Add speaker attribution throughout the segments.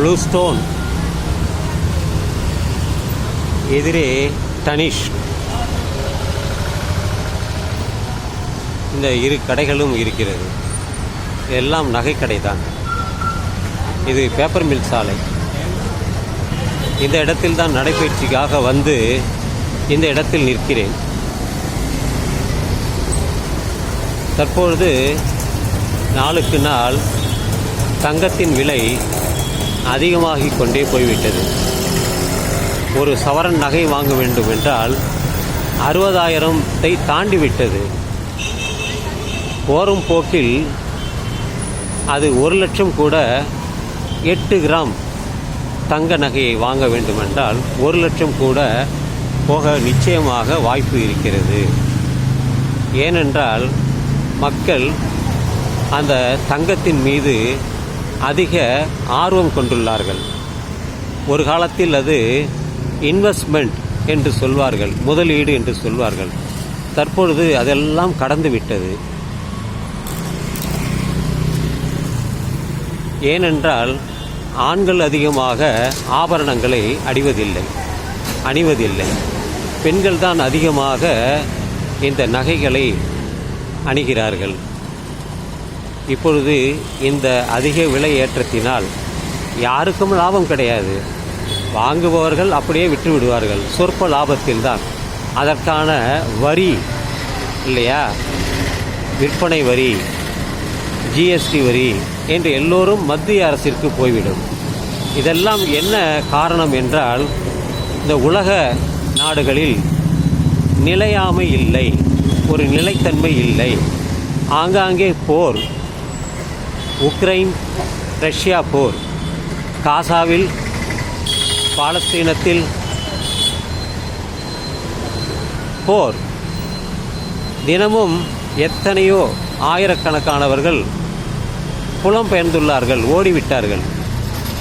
Speaker 1: Blue stone எதிரே தனிஷ் இந்த இரு கடைகளும் இருக்கிறது. எல்லாம் நகைக்கடை தான் இது பேப்பர் மில் சாலை. இந்த இடத்தில் தான் நடைபயிற்சிக்காக வந்து இந்த இடத்தில் நிற்கிறேன். தற்பொழுது நாளுக்கு நாள் தங்கத்தின் விலை அதிகமாகிக் கொண்டே போய்விட்டது. ஒரு சவரன் நகை வாங்க வேண்டும் என்றால் அறுபதாயிரத்தை தாண்டி விட்டது போரும் போக்கில் அது ஒரு லட்சம் கூட எட்டு கிராம் தங்க நகையை வாங்க வேண்டுமென்றால் ஒரு லட்சம் கூட போக நிச்சயமாக வாய்ப்பு இருக்கிறது. ஏனென்றால் மக்கள் அந்த தங்கத்தின் மீது அதிக ஆர்வம் கொண்டுள்ளார்கள். ஒரு காலத்தில் அது இன்வெஸ்ட்மெண்ட் என்று சொல்வார்கள் முதலீடு என்று சொல்வார்கள். தற்பொழுது அதெல்லாம் கடந்து விட்டது. ஏனென்றால் ஆண்கள் அதிகமாக ஆபரணங்களை அணிவதில்லை அணிவதில்லை. பெண்கள் தான் அதிகமாக இந்த நகைகளை அணிகிறார்கள். இப்பொழுது இந்த அதிக விலை ஏற்றத்தினால் யாருக்கும் லாபம் கிடையாது. வாங்குபவர்கள் அப்படியே விட்டுவிடுவார்கள் சொற்ப லாபத்தில்தான் அதற்கான வரி இல்லையா? விற்பனை வரி ஜிஎஸ்டி வரி என்று எல்லோரும் மத்திய அரசிற்கு போய்விடும். இதெல்லாம் என்ன காரணம் என்றால் இந்த உலக நாடுகளில் நிலையாமை இல்லை ஒரு நிலைத்தன்மை இல்லை. ஆங்காங்கே போர் உக்ரைன் ரஷ்யா போர். காசாவில் பாலஸ்தீனத்தில் போர். தினமும் எத்தனையோ ஆயிரக்கணக்கானவர்கள் புலம்பெயர்ந்துள்ளார்கள் ஓடிவிட்டார்கள்.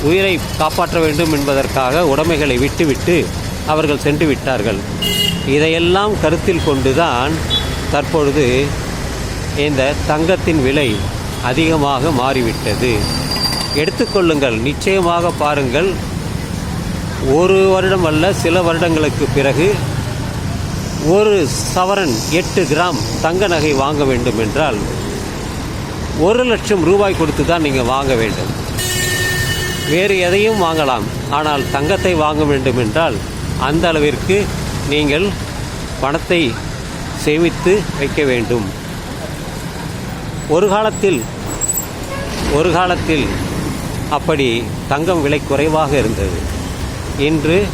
Speaker 1: உயிரை காப்பாற்ற வேண்டும் என்பதற்காக உடைமைகளை விட்டுவிட்டு அவர்கள் சென்று விட்டார்கள் இதையெல்லாம் கருத்தில் கொண்டுதான் தற்பொழுது இந்த தங்கத்தின் விலை அதிகமாக மாறிவிட்டது. எடுத்துக்கொள்ளுங்கள் நிச்சயமாக பாருங்கள். ஒரு வருடம் அல்ல சில வருடங்களுக்கு பிறகு ஒரு சவரன் எட்டு கிராம் தங்க நகை வாங்க வேண்டும் என்றால் ஒரு லட்சம் ரூபாய் கொடுத்து தான் நீங்கள் வாங்க வேண்டும். வேறு எதையும் வாங்கலாம். ஆனால் தங்கத்தை வாங்க வேண்டும் என்றால் அந்த அளவிற்கு நீங்கள் பணத்தை சேமித்து வைக்க வேண்டும். ஒரு காலத்தில் ஒரு காலத்தில் அப்படி தங்கம் விலை குறைவாக இருந்தது. இன்று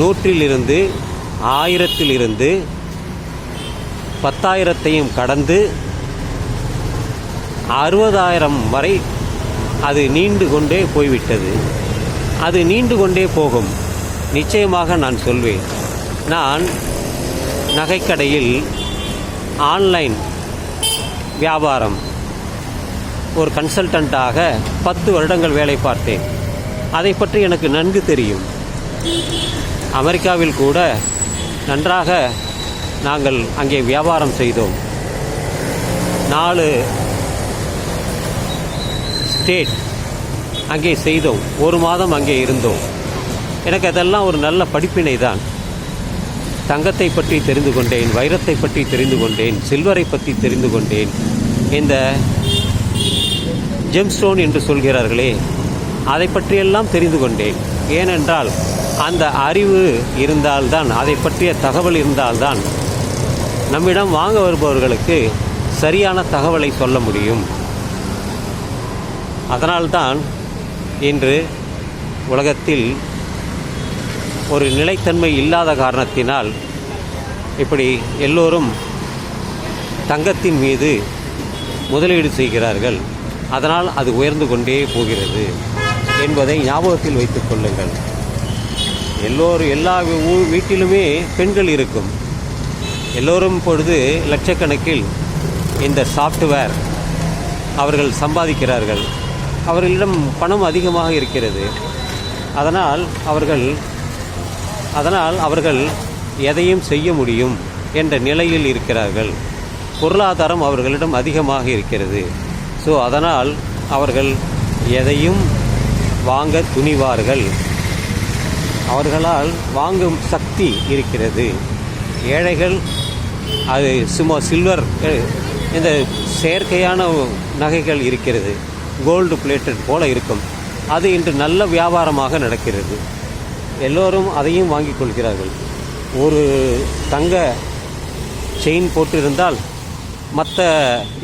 Speaker 1: நூற்றிலிருந்து ஆயிரத்திலிருந்து பத்தாயிரத்தையும் கடந்து அறுபதாயிரம் வரை அது நீண்டு கொண்டே போய்விட்டது. அது நீண்டு கொண்டே போகும். நிச்சயமாக நான் சொல்வேன். நான் நகைக்கடையில் ஆன்லைன் வியாபாரம். ஒரு கன்சல்டண்ட்டாக பத்து வருடங்கள் வேலை பார்த்தேன். அதை பற்றி எனக்கு நன்கு தெரியும். அமெரிக்காவில் கூட நன்றாக நாங்கள் அங்கே வியாபாரம் செய்தோம். நாலு ஸ்டேட் அங்கே செய்தோம். ஒரு மாதம் அங்கே இருந்தோம். எனக்கு அதெல்லாம் ஒரு நல்ல படிப்பினை தான் தங்கத்தை பற்றி தெரிந்து கொண்டேன் வைரத்தை பற்றி தெரிந்து கொண்டேன் சில்வரை பற்றி தெரிந்து கொண்டேன். இந்த ஜெம்ஸ்டோன் என்று சொல்கிறார்களே அதை பற்றியெல்லாம் தெரிந்து கொண்டேன். ஏனென்றால் அந்த அறிவு இருந்தால்தான் அதை பற்றிய தகவல் இருந்தால்தான் நம்மிடம் வாங்க வருபவர்களுக்கு சரியான தகவலை சொல்ல முடியும். அதனால்தான் இன்று உலகத்தில் ஒரு நிலைத்தன்மை இல்லாத காரணத்தினால் இப்படி எல்லோரும் தங்கத்தின் மீது முதலீடு செய்கிறார்கள். அதனால் அது உயர்ந்து கொண்டே போகிறது என்பதை ஞாபகத்தில் வைத்துக் கொள்ளுங்கள். எல்லோரும் எல்லா ஊ- வீட்டிலுமே பெண்கள் இருக்கும். எல்லோரும் பொழுது லட்சக்கணக்கில் இந்த சாஃப்ட்வேர் அவர்கள் சம்பாதிக்கிறார்கள். அவர்களிடம் பணம் அதிகமாக இருக்கிறது. அதனால் அவர்கள் அதனால் அவர்கள் எதையும் செய்ய முடியும் என்ற நிலையில் இருக்கிறார்கள். பொருளாதாரம் அவர்களிடம் அதிகமாக இருக்கிறது. ஸோ அதனால் அவர்கள் எதையும் வாங்க துணிவார்கள். அவர்களால் வாங்கும் சக்தி இருக்கிறது. ஏழைகள் அது சும்மா சில்வர் இந்த செயற்கையான நகைகள் இருக்கிறது. கோல்டு பிளேட்டட் போல இருக்கும். அது இன்று நல்ல வியாபாரமாக நடக்கிறது. எல்லோரும் அதையும் வாங்கிக் கொள்கிறார்கள். ஒரு தங்க செயின் போட்டிருந்தால் மற்ற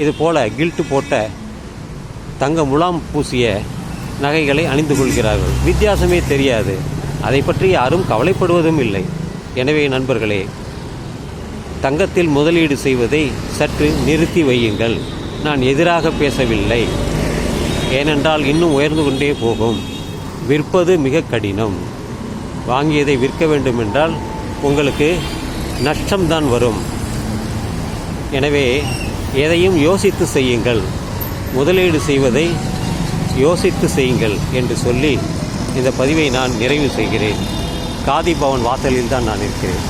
Speaker 1: இது போல கில்ட்டு போட்ட தங்க முலாம் பூசிய நகைகளை அணிந்து கொள்கிறார்கள். வித்தியாசமே தெரியாது. அதை பற்றி யாரும் கவலைப்படுவதும் இல்லை. எனவே நண்பர்களே தங்கத்தில் முதலீடு செய்வதை சற்று நிறுத்தி வையுங்கள். நான் எதிராக பேசவில்லை. ஏனென்றால் இன்னும் உயர்ந்து கொண்டே போகும். விற்பது மிக கடினம். வாங்கியதை விற்க வேண்டுமென்றால் உங்களுக்கு நஷ்டம்தான் வரும். எனவே எதையும் யோசித்து செய்யுங்கள். முதலீடு செய்வதை யோசித்து செய்யுங்கள் என்று சொல்லி இந்த பதிவை நான் நிறைவு செய்கிறேன். காதி பவன் வாசலில் தான் நான் இருக்கிறேன்.